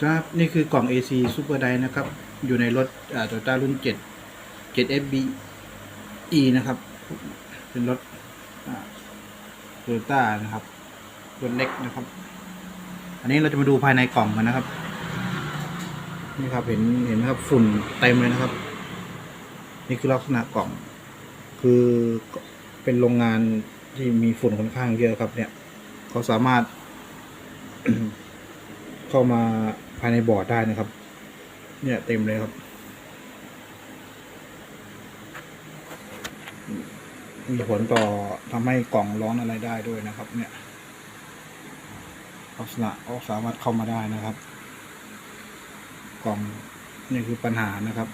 ครับ นี่คือกล่อง AC Super d i นะครับ อยู่ในรถอ่า Toyota รุ่น 7 7 FB E นะครับ เป็นรถอ่า Toyota นะครับ รถเล็กนะครับ อันนี้เราจะมาดูภายในกล่องกันนะครับ นี่ครับเห็นเห็นไหมครับฝุ่นเต็มเลยนะครับ นี่คือลักษณะกล่อง คือเป็นโรงงานที่มีฝุ่นค่อนข้างเยอะครับ เนี่ย เขาสามารถ เข้ามาภายในบอร์ดได้นะครับ เนี่ยเต็มเลยครับ มีผลต่อทำให้กล่องร้อนอะไรได้ด้วยนะครับ เนี่ยลักษณะก็สามารถเข้ามาได้นะครับ กล่องนี่คือปัญหานะครับ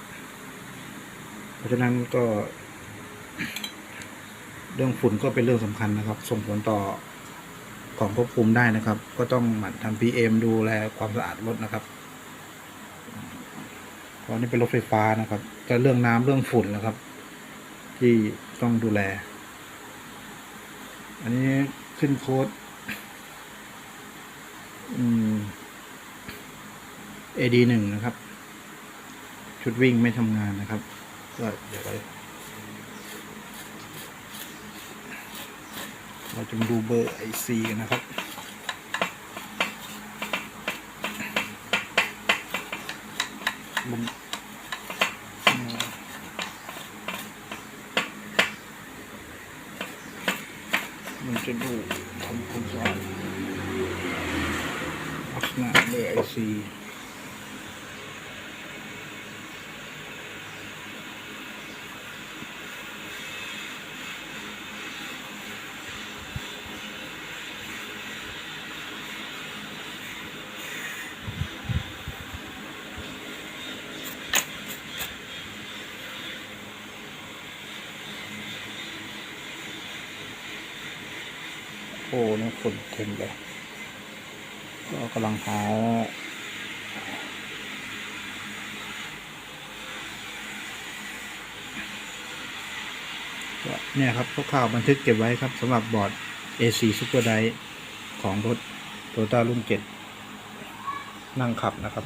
เพราะฉะนั้นก็ เรื่องฝุ่นก็เป็นเรื่องสำคัญนะครับ ส่งผลต่อ กล่องควบคุมได้นะครับ ก็ต้องหมั่นทำ PM ดูแลความสะอาดรถนะครับเพราะนี่เป็นรถไฟฟ้านะครับแต่เรื่องน้ำเรื่องฝุ่นนะครับ ที่ต้องดูแล อันนี้ขึ้นโค้ดอืม AD หนึ่งนะครับ ชุดวิ่งไม่ทำงานนะครับ ก็เดี๋ยวเร เราจะมาดูเบอร์ IC กันนะครับมันมันจะดูทำความสะอาดลักษณะเบอร์ IC โอ้นี่ฝุ่นเต็มเลยก็กำลังหาก็เนี่ยครับคร่าวบันทึกเก็บไว้ครับสำหรับบอร์ด AC Super d i ของรถ Toyota รุ่น7นั่งขับนะครับ